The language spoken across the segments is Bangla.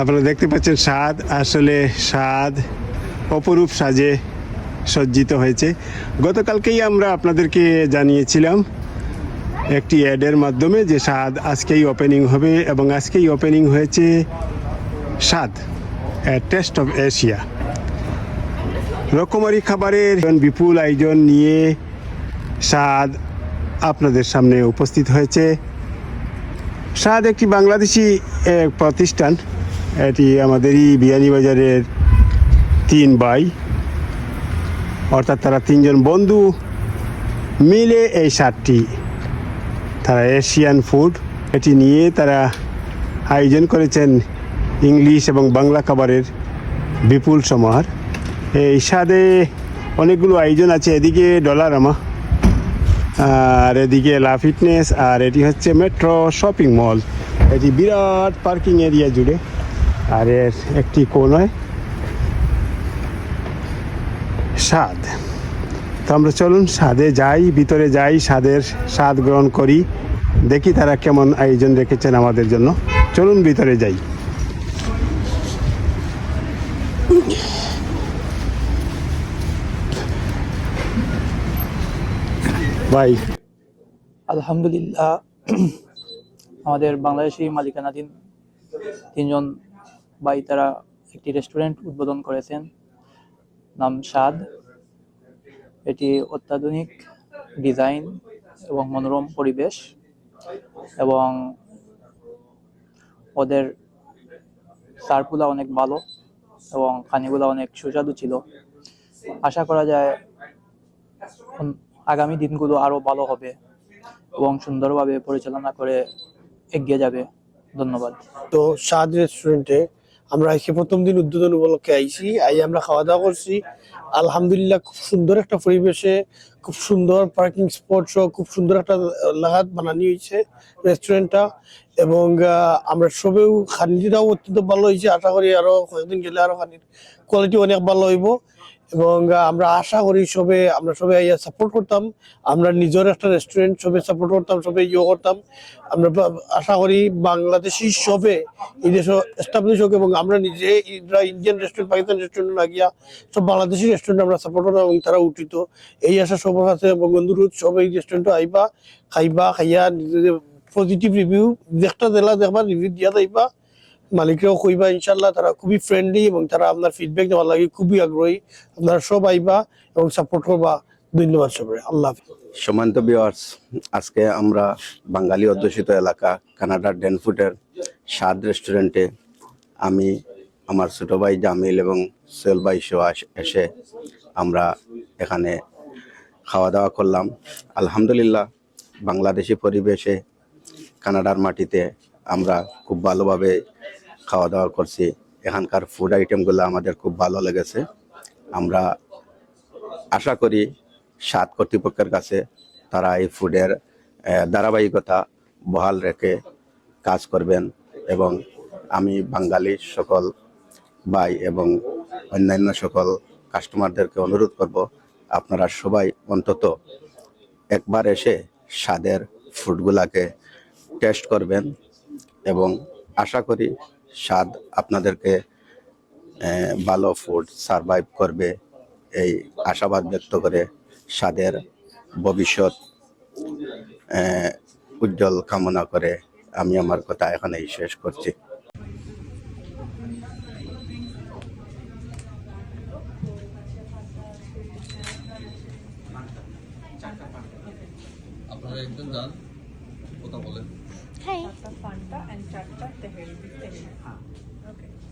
আপনারা দেখতে পাচ্ছেন স্বাদ, আসলে স্বাদ অপরূপ সাজে সজ্জিত হয়েছে। গতকালকেই আমরা আপনাদেরকে জানিয়েছিলাম একটি অ্যাডের মাধ্যমে যে স্বাদ আজকেই ওপেনিং হবে এবং আজকেই ওপেনিং হয়েছে স্বাদ টেস্ট অফ এশিয়া রকমারি খাবারের বিপুল আয়োজন নিয়ে স্বাদ আপনাদের সামনে উপস্থিত হয়েছে। স্বাদ একটি বাংলাদেশি প্রতিষ্ঠান। এটি আমাদেরই বিয়ানীবাজারের তিন ভাই। অর্থাৎ তারা তিনজন বন্ধু মিলে এই স্বাদটি তারা এশিয়ান ফুড। এটি নিয়ে তারা আয়োজন করেছেন ইংলিশ এবং বাংলা খাবারের বিপুল সমাহার। এই স্বাদে অনেকগুলো আয়োজন আছে। এদিকে ডলার আমা আর এদিকে লা ফিটনেস, আর এটি হচ্ছে মেট্রো শপিং মল। এটি বিরাট পার্কিং এরিয়া জুড়ে। আর এর একটি কোনায় স্বাদ তো আমরা চলুন স্বাদে যাই, ভিতরে যাই স্বাদের স্বাদ গ্রহণ করি। দেখি তারা কেমন আয়োজন রেখেছেন আমাদের জন্য। চলুন ভিতরে যাই। ভাই। আলহামদুলিল্লাহ। আমাদের বাংলাদেশি মালিকানাধীন তিনজন ভাই, তারা একটি রেস্টুরেন্ট উদ্বোধন করেছেন, নাম স্বাদ। এটি অত্যাধুনিক ডিজাইন এবং মনোরম পরিবেশ এবং ওদের সারগুলা অনেক ভালো এবং খানিগুলো অনেক সুস্বাদু ছিল। আশা করা যায় আগামী দিনগুলো আরও ভালো হবে এবং সুন্দরভাবে পরিচালনা করে এগিয়ে যাবে। ধন্যবাদ। তো স্বাদ রেস্টুরেন্টে আমরা আজকে প্রথম দিন উদ্বোধন উপলক্ষে আইছি আই আমরা খাওয়া দাওয়া করছি। আলহামদুলিল্লাহ খুব সুন্দর একটা পরিবেশে, খুব সুন্দর পার্কিং স্পট সহ খুব সুন্দর একটা লাগাত বানানি হয়েছে রেস্টুরেন্টটা এবং আমরা সবেও খানিটাও অত্যন্ত ভালো হয়েছে। আশা করি আরও কয়েকদিন গেলে আরও খানির কোয়ালিটি অনেক ভালো হইব। এবং আমরা আশা করি সবে আমরা সবে সাপোর্ট করতাম। আমরা নিজের একটা রেস্টুরেন্ট সবে সাপোর্ট করতাম, সবে ইয়ে করতাম। আমরা আশা করি বাংলাদেশি সবে এই দেশে এস্টাবলিশ হোক এবং আমরা নিজে India Indian restaurant Pakistan restaurant না গিয়া সব বাংলাদেশি রেস্টুরেন্ট আমরা সাপোর্ট করতাম এবং তারা উঠিত। এই আশা সবার আছে এবং অনুরোধ সব এই রেস্টুরেন্টে আইবা, খাইবা, খাইয়া পজিটিভ রিভিউ দেখটা দিলা দেখবা রিভিউ দিয়া যাইবা। মালিকরাও কইবা ইনশাল্লাহ তারা খুবই ফ্রেন্ডলি এবং তারা আপনার ফিডব্যাক দেওয়ার লাগে, খুবই আগ্রহী। আপনারা সব আইবা এবং সাপোর্ট করবা। ধন্যবাদ সবাই আল্লাহ সমান্ত বিওয়ার্স আজকে আমরা বাঙালি অধ্যুষিত এলাকা, কানাডার ডেনফুটের স্বাদ রেস্টুরেন্টে আমি, আমার ছোট ভাই জামিল এবং সোহেল ভাই এসে আমরা এখানে খাওয়া দাওয়া করলাম। আলহামদুলিল্লাহ, বাংলাদেশি পরিবেশে কানাডার মাটিতে আমরা খুব ভালোভাবে খাওয়া দাওয়া করছি। এখানকার ফুড আইটেমগুলো আমাদের খুব ভালো লেগেছে। আমরা আশা করি স্বাদ কর্তৃপক্ষের কাছে তারা এই ফুডের ধারাবাহিকতা বহাল রেখে কাজ করবেন এবং আমি বাঙালি সকল ভাই এবং অন্যান্য সকল কাস্টমারদেরকে অনুরোধ করব, আপনারা সবাই অন্তত একবার এসে স্বাদের ফুডগুলাকে টেস্ট করবেন। এবং আশা করি স্বাদ আপনাদেরকে ভালো ফুড সারভাইভ করবে এই আশাবাদ ব্যক্ত করে স্বাদের ভবিষ্যৎ উজ্জ্বল কামনা করে আমি আমার কথা এখানেই শেষ করছি। আপনারা একজন যান। কথা বলেন Hey. ফান্টা অ্যান্ড চারটা তেহেরি তেহেরি ওকে কিছু?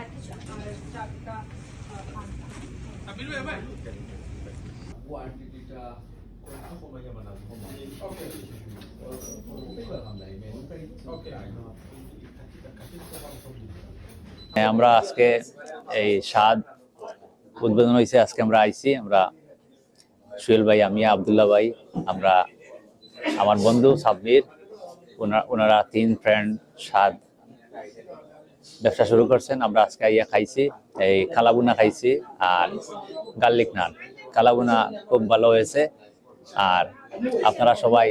আর চারটা পান্তা কোয়ান্টিটিটা কত সময় বানাবো ওকে ওকে হ্যাঁ, আমরা আজকে এই স্বাদ উদ্বোধন হয়েছে। আজকে আমরা আইছি, আমরা সুহেল ভাই, আমি, আবদুল্লাহ ভাই, আমরা আমার বন্ধু সাব্বির, ওনা- ওনারা তিন ফ্রেন্ড স্বাদ ব্যবসা শুরু করছেন। আমরা আজকে আইয়া খাইছি, এই কালাবুনা খাইছি আর গার্লিক নান। কালাবুনা খুব ভালো হয়েছে আর আপনারা সবাই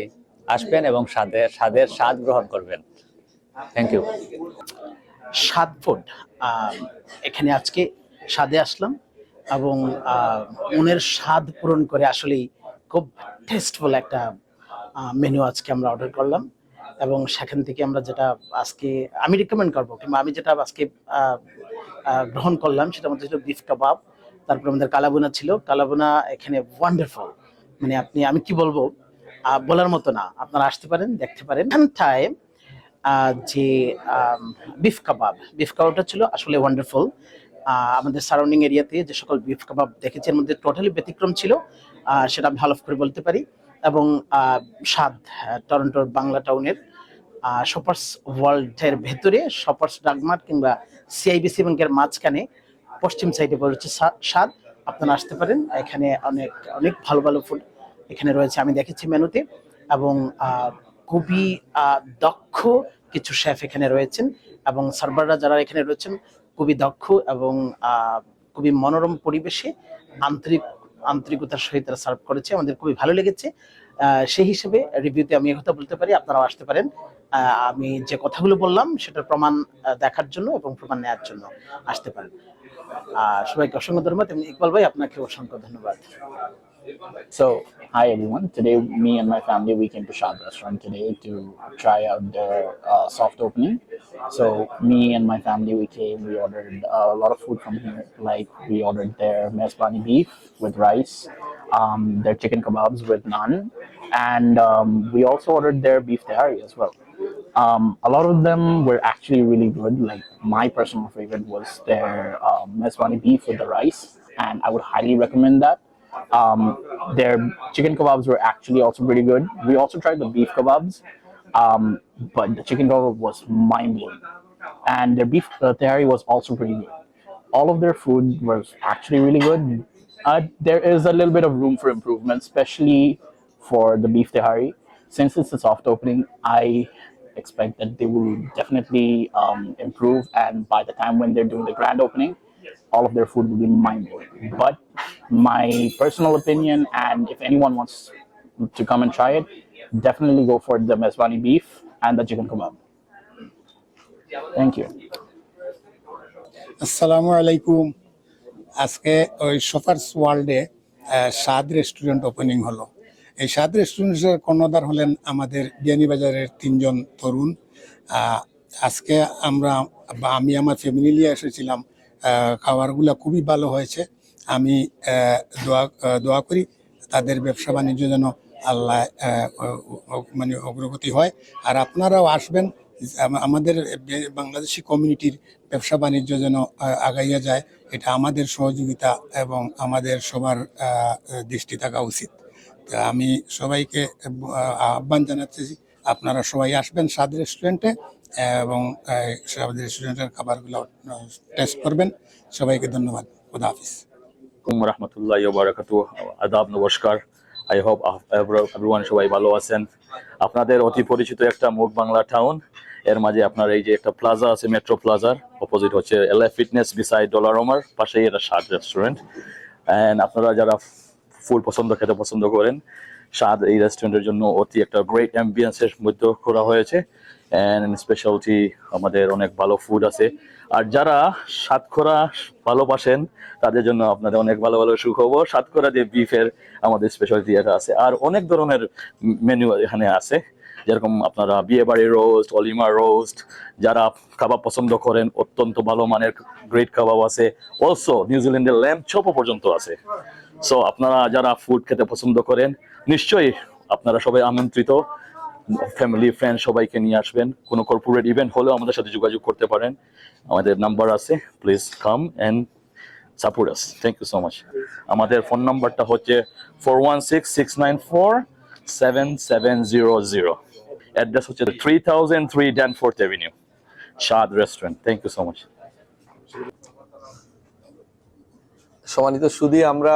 আসবেন এবং স্বাদের স্বাদের স্বাদ গ্রহণ করবেন। থ্যাংক ইউ স্বাদ ফুড এখানে আজকে স্বাদে আসলাম এবং মনের স্বাদ পূরণ করে আসলেই খুব টেস্টফুল একটা মেনু আজকে আমরা অর্ডার করলাম এবং সেখান থেকে আমরা যেটা আজকে আমি রিকমেন্ড করব কিংবা আমি যেটা আজকে গ্রহণ করলাম সেটা মধ্যে ছিল বিফ কাবাব তারপরে আমাদের কালাবোনা ছিল। কালাবোনা এখানে ওয়ান্ডারফুল মানে আপনি, আমি কি বলব? বলার মতো না। আপনারা আসতে পারেন, দেখতে পারেন। এখানটায় যে বিফ কাবাব বিফ কাবাবটা ছিল আসলে ওয়ান্ডারফুল আমাদের সারাউন্ডিং এরিয়াতে যে সকল বিফ কাবাব দেখেছি, এর মধ্যে টোটালি ব্যতিক্রম ছিল। সেটা হালফ করে বলতে পারি। এবং স্বাদ টরন্টোর বাংলা টাউনের শপার্স ওয়ার্ল্ডের ভেতরে শপার্স ডাকমার্ট কিংবা সিআইবিসি ব্যাংকের মাঝখানে, পশ্চিম সাইডে পড়েছে সা- স্বাদ। আপনারা আসতে পারেন। এখানে অনেক অনেক ভালো ভালো ফুড এখানে রয়েছে। আমি দেখেছি মেনুতে এবং খুবই দক্ষ কিছু শেফ এখানে রয়েছেন এবং সার্ভাররা যারা এখানে রয়েছেন খুবই দক্ষ এবং খুবই মনোরম পরিবেশে আন্তরিক, আন্তরিকতার সহিত তারা সার্ভ করেছে। আমাদের খুবই ভালো লেগেছে। সেই হিসেবে রিভিউতে আমি কথা বলতে পারি, আপনারাও আসতে পারেন। আমি যে কথাগুলো বললাম সেটার প্রমাণ দেখার জন্য এবং প্রমাণ নেওয়ার জন্য আসতে পারেন। আর সবাইকে অসংখ্য ধন্যবাদ এবং ইকবাল ভাই আপনাকে অসংখ্য ধন্যবাদ So, hi everyone. Today, me and my family we came to Shad Restaurant today to try out their uh, soft opening. So, me and my family we came. We ordered a lot of food from here. Like we ordered their mezbani beef with rice, um, their chicken kebabs with naan, and um, we also ordered their beef tehari as well. Um, a lot of them were actually really good. Like my personal favorite was their um, mezbani beef with the rice, and I would highly recommend that. Um, their chicken kebabs were actually also pretty good. We also tried the beef kebabs, um, but the chicken kebab was mind blowing, and their beef uh, tehari was also pretty good. All of their food was actually really good. Uh, there is a little bit of room for improvement, especially for the beef tehari. Since it's a soft opening, I expect that they will definitely um, improve. And by the time when they're doing the grand opening, all of their food will be mind blowing. But my personal opinion, and if anyone wants to come and try it, definitely go for the Mezbani beef and the chicken kebab. Thank you. আসসালামু আলাইকুম আজকে ওই সফার্স ওয়ার্ল্ডে আহ, স্বাদ রেস্টুরেন্ট ওপেনিং হলো এই স্বাদ রেস্টুরেন্টের কর্ণধার হলেন আমাদের বিয়ানীবাজারের তিনজন তরুণ। আজকে আমরা বা আমি আমার ফ্যামিলি নিয়ে এসেছিলাম। খাবারগুলো খুবই ভালো হয়েছে। আমি দোয়া দোয়া করি তাদের ব্যবসা বাণিজ্য যেন আল্লাহ মানে অগ্রগতি হয়। আর আপনারাও আসবেন আমাদের বাংলাদেশি কমিউনিটির ব্যবসা বাণিজ্য যেন আগাইয়া যায়, এটা আমাদের সহযোগিতা এবং আমাদের সবার দৃষ্টি থাকা উচিত। আমি সবাইকে আহ্বান জানাচ্ছি আপনারা সবাই আসবেন স্বাদ রেস্টুরেন্টে, এবং স্বাদ রেস্টুরেন্টের খাবারগুলো টেস্ট করবেন। সবাইকে ধন্যবাদ। খুদা হাফিজ। রহমতুল্লাহ বারাকাতু আদাব, নমস্কার। আই হোপ এভরিওয়ান সবাই ভালো আছেন। আপনাদের অতি পরিচিত একটা মুখ বাংলা টাউন এর মাঝে আপনার এই যে একটা প্লাজা আছে মেট্রো প্লাজার অপোজিট হচ্ছে এল ফিটনেস বিসাইড ডলারোমার পাশেই এটা স্বাদ রেস্টুরেন্ট অ্যান্ড আপনারা যারা ফুড পছন্দ, খেতে পছন্দ করেন। স্বাদ এই রেস্টুরেন্টের জন্য অতি একটা গ্রেট অ্যাম্বিয়েন্সের মধ্যে করা হয়েছে। অ্যান্ড স্পেশালিটি আমাদের অনেক ভালো ফুড আছে। আর যারা সাতক্ষরা ভালোবাসেন তাদের জন্য আপনাদের অনেক ভালো ভালো সুখবর। সাতক্ষরা দিয়ে বিফের আমাদের স্পেশালিটি এটা আছে। আর অনেক ধরনের মেনু এখানে আছে। যেরকম আপনারা বিয়ে বাড়ি রোস্ট অলিমা রোস্ট যারা খাবার পছন্দ করেন, অত্যন্ত ভালো মানের গ্রেট কাবাব আছে। অলসো নিউজিল্যান্ডের ল্যাম্প চপও পর্যন্ত আছে। সো আপনারা যারা ফুড খেতে পছন্দ করেন, নিশ্চয়ই আপনারা সবাই আমন্ত্রিত। ফ্যামিলি ফ্রেন্ড সবাইকে নিয়ে আসবেন। কোনো কর্পোরেট ইভেন্ট হলেও আমাদের সাথে যোগাযোগ করতে পারেন। আমাদের নাম্বার আছে। Please come and support us thank you so much আমাদের ফোন নাম্বারটা হচ্ছে four one six six nine four seven seven zero zero address হচ্ছে three thousand three Danforth avenue Swad restaurant thank you so much সম্মানিত সুদী, আমরা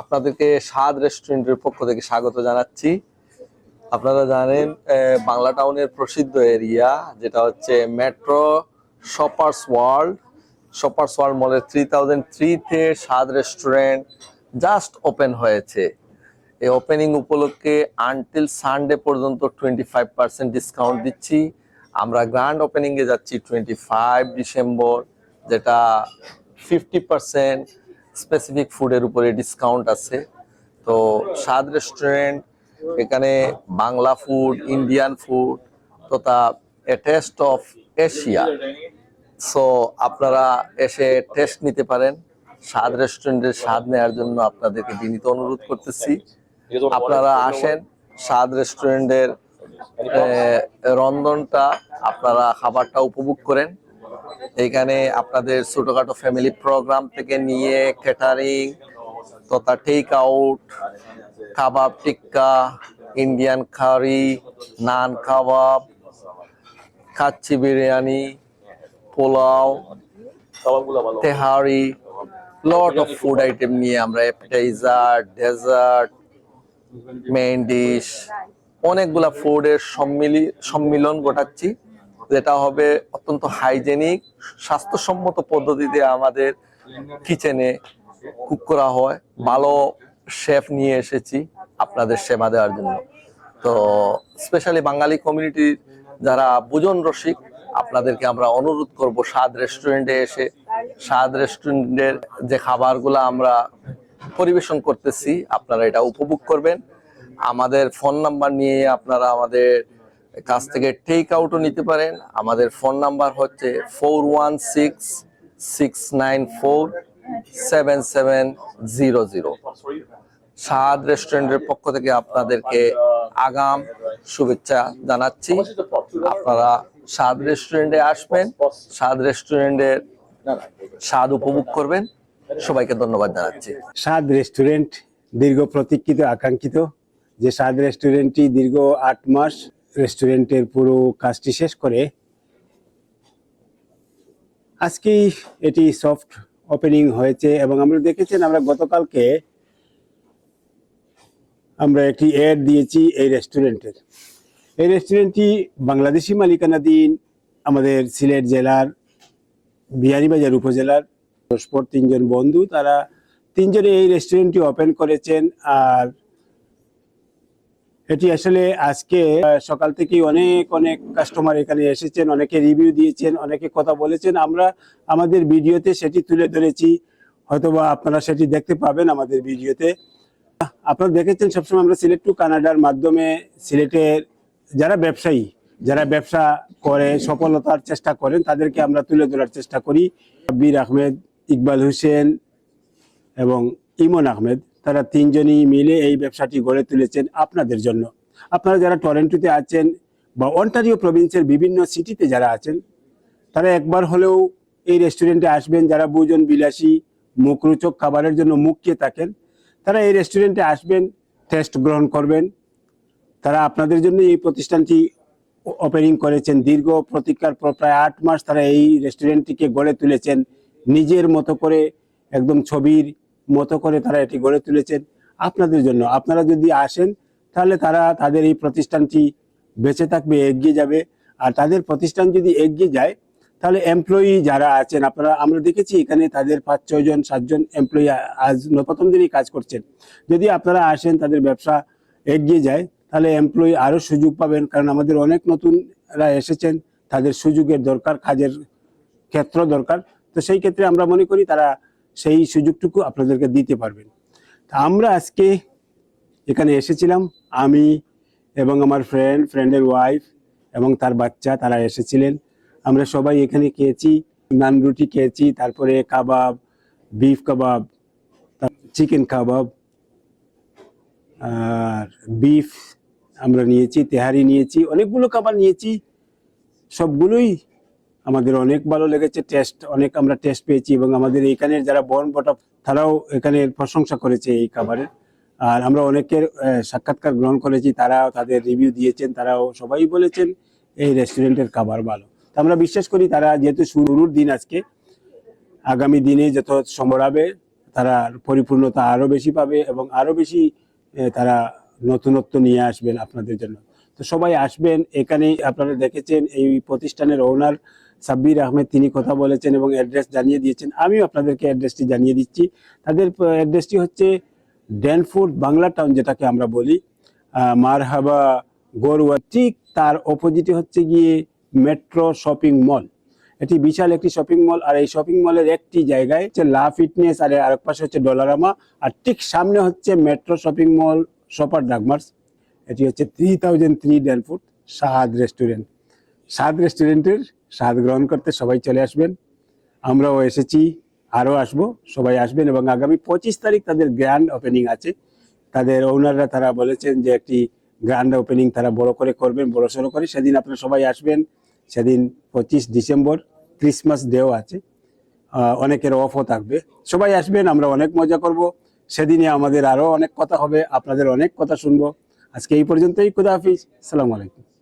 আপনাদেরকে স্বাদ রেস্টুরেন্টের পক্ষ থেকে স্বাগত জানাচ্ছি। আপনারা জানেন বাংলা টাউনের প্রসিদ্ধ এরিয়া, যেটা হচ্ছে metro shoppers world. Shoppers world মলের থ্রি থাউজেন্ড থ্রিতে স্বাদ রেস্টুরেন্ট জাস্ট ওপেন হয়েছে। এই ওপেনিং উপলক্ষে আনটিল সানডে পর্যন্ত টোয়েন্টি ফাইভ পার্সেন্ট ডিসকাউন্ট দিচ্ছি। আমরা গ্র্যান্ড ওপেনিংয়ে যাচ্ছি টোয়েন্টি ফাইভ ডিসেম্বর, যেটা ফিফটি পার্সেন্ট স্পেসিফিক ফুডের উপরে ডিসকাউন্ট আছে। তো স্বাদ রেস্টুরেন্ট এখানে বাংলা ফুড ইন্ডিয়ান ফুড তথা a taste of Asia so আপনারা এসে টেস্ট নিতে পারেন। স্বাদ রেস্টুরেন্টের স্বাদ নেওয়ার জন্য আপনাদেরকে বিনীত অনুরোধ করতেছি। আপনারা আসেন, স্বাদ রেস্টুরেন্টের রন্ধনটা, আপনারা খাবারটা উপভোগ করেন। এখানে আপনাদের ছোটখাটো ফ্যামিলি প্রোগ্রাম থেকে নিয়ে ক্যাটারিং তথা take out kebab tikka Indian curry naan kebab kacchi biryani pulao tehari lot of food item নিয়ে আমরা অ্যাপিটাইজার ডেজার্ট মেইন ডিশ অনেকগুলা ফুডের সম্মিলি, সম্মিলন ঘটাচ্ছি। যেটা হবে অত্যন্ত হাইজেনিক স্বাস্থ্যসম্মত পদ্ধতিতে আমাদের কিচেনে কুক করা হয়। ভালো শেফ নিয়ে এসেছি আপনাদের সেবা দেওয়ার জন্য। তো স্পেশালি বাঙালি কমিউনিটির যারা বুজন রসিক, আপনাদেরকে আমরা অনুরোধ করব স্বাদ রেস্টুরেন্টে এসে। স্বাদ রেস্টুরেন্টের যে খাবারগুলো আমরা পরিবেশন করতেছি, আপনারা এটা উপভোগ করবেন। আমাদের ফোন নাম্বার নিয়ে আপনারা আমাদের কাছ থেকে টেক আউটও নিতে পারেন। আমাদের ফোন নাম্বার হচ্ছে four one six six nine four seven seven zero zero Swad রেস্টুরেন্টের পক্ষ থেকে আপনাদেরকে আগাম শুভেচ্ছা জানাচ্ছি। আপনারা স্বাদ রেস্টুরেন্টে আসবেন স্বাদ রেস্টুরেন্টের স্বাদ উপভোগ করবেন। সবাইকে ধন্যবাদ জানাচ্ছি। স্বাদ রেস্টুরেন্ট দীর্ঘ প্রতীক্ষিত, আকাঙ্ক্ষিত। যে স্বাদ রেস্টুরেন্টটি দীর্ঘ আট মাস রেস্টুরেন্টের পুরো কাজটি শেষ করে আজকেই এটি সফট ওপেনিং হয়েছে এবং আমরা দেখেছেন আমরা গতকালকে আমরা একটি অ্যাড দিয়েছি এই রেস্টুরেন্টের। এই রেস্টুরেন্টটি বাংলাদেশি মালিকানাধীন আমাদের সিলেট জেলার, বিহারীবাজার উপজেলার। পরস্পর তিনজন বন্ধু, তারা তিনজনে এই রেস্টুরেন্টটি ওপেন করেছেন আর এটি আসলে আজকে সকাল থেকেই অনেক অনেক কাস্টমার এখানে এসেছেন, অনেকে রিভিউ দিয়েছেন, অনেকে কথা বলেছেন। আমরা আমাদের ভিডিওতে সেটি তুলে ধরেছি। হয়তোবা আপনারা সেটি দেখতে পাবেন আমাদের ভিডিওতে। আপনারা দেখেছেন সবসময় আমরা সিলেট টু কানাডার মাধ্যমে সিলেটের যারা ব্যবসায়ী, যারা ব্যবসা করে, সফলতার চেষ্টা করেন, তাদেরকে আমরা তুলে ধরার চেষ্টা করি। বীর আহমেদ, ইকবাল হোসেন এবং ইমন আহমেদ। তারা তিনজনই মিলে এই ব্যবসাটি গড়ে তুলেছেন আপনাদের জন্য। আপনারা যারা টরেন্টোতে আছেন বা অন্টারিও প্রভিন্সের বিভিন্ন সিটিতে যারা আছেন, তারা একবার হলেও এই রেস্টুরেন্টে আসবেন। যারা বুজন বিলাসী, মুখরোচক খাবারের জন্য মুখিয়ে থাকেন, তারা এই রেস্টুরেন্টে আসবেন, টেস্ট গ্রহণ করবেন। তারা আপনাদের জন্য এই প্রতিষ্ঠানটি ওপেনিং করেছেন। দীর্ঘ প্রতীক্ষার পর প্রায় আট মাস তারা এই রেস্টুরেন্টটিকে গড়ে তুলেছেন। নিজের মতো করে একদম ছবির মতো করে তারা এটি গড়ে তুলেছেন। আপনাদের জন্য, আপনারা যদি আসেন, তাহলে তারা তাদের এই প্রতিষ্ঠানটি বেঁচে থাকবে, এগিয়ে যাবে। আর তাদের প্রতিষ্ঠান যদি এগিয়ে যায়, তাহলে এমপ্লয়ি যারা আছেন, আপনারা, আমরা দেখেছি এখানে তাদের পাঁচ ছয় জন, সাতজন এমপ্লয়ি আজ প্রথম দিনই কাজ করছেন। যদি আপনারা আসেন, তাদের ব্যবসা এগিয়ে যায়, তাহলে এমপ্লয়ি আরও সুযোগ পাবেন। কারণ আমাদের অনেক নতুনরা এসেছেন, তাদের সুযোগের দরকার, কাজের ক্ষেত্র দরকার। তো সেই ক্ষেত্রে আমরা মনে করি তারা সেই সুযোগটুকু আপনাদেরকে দিতে পারবেন। তা আমরা আজকে এখানে এসেছিলাম। আমি এবং আমার ফ্রেন্ড ফ্রেন্ডের ওয়াইফ এবং তার বাচ্চা, তারা এসেছিলেন। আমরা সবাই এখানে খেয়েছি, নান রুটি খেয়েছি, তারপরে kebab beef kebab chicken kebab, আর বিফ আমরা নিয়েছি, তেহারি নিয়েছি, অনেকগুলো খাবার নিয়েছি। সবগুলোই আমাদের অনেক ভালো লেগেছে টেস্ট অনেক আমরা টেস্ট পেয়েছি এবং আমাদের এখানের যারা বন বটক তারাও এখানে প্রশংসা করেছে এই খাবারের আর আমরা অনেকের সাক্ষাৎকার গ্রহণ করেছি, তারাও তাদের রিভিউ দিয়েছেন, তারাও সবাই বলেছেন এই রেস্টুরেন্টের খাবার ভালো। তো আমরা বিশ্বাস করি তারা যেহেতু শুরুর দিন আজকে, আগামী দিনে যত সময় হবে, তারা পরিপূর্ণতা আরও বেশি পাবে এবং আরও বেশি তারা নতুনত্ব নিয়ে আসবেন আপনাদের জন্য। তো সবাই আসবেন এখানে আপনারা দেখেছেন এই প্রতিষ্ঠানের ওনার সাব্বির আহমেদ তিনি কথা বলেছেন এবং অ্যাড্রেস জানিয়ে দিয়েছেন। আমিও আপনাদেরকে অ্যাড্রেসটি জানিয়ে দিচ্ছি। তাদের অ্যাড্রেসটি হচ্ছে ড্যানফুড বাংলা টাউন যেটাকে আমরা বলি। মারহাবা গরুয়া। ঠিক তার অপোজিটে হচ্ছে গিয়ে মেট্রো শপিং মল। এটি বিশাল একটি শপিং মল আর এই শপিং মলের একটি জায়গায় হচ্ছে লা ফিটনেস আর আরেক পাশে হচ্ছে ডলারামা। আর ঠিক সামনে হচ্ছে মেট্রো শপিং মল শপার ডাকমার্স। এটি হচ্ছে three thousand three Danforth Swad restaurant Swad রেস্টুরেন্টের স্বাদ গ্রহণ করতে সবাই চলে আসবেন। আমরাও এসেছি, আরও আসব, সবাই আসবেন এবং আগামী পঁচিশ তারিখ তাদের গ্র্যান্ড ওপেনিং আছে। তাদের ওনাররা তারা বলেছেন যে একটি গ্র্যান্ড ওপেনিং তারা বড় করে করবেন, বড় সড়ো করে। সেদিন আপনারা সবাই আসবেন, সেদিন পঁচিশ ডিসেম্বর ক্রিসমাস ডেও আছে। অনেকের অফও থাকবে। সবাই আসবেন, আমরা অনেক মজা করব। সেদিনে আমাদের আরও অনেক কথা হবে, আপনাদের অনেক কথা শুনব। আজকে এই পর্যন্তই, খুদা হাফিজ সালাম আলাইকুম।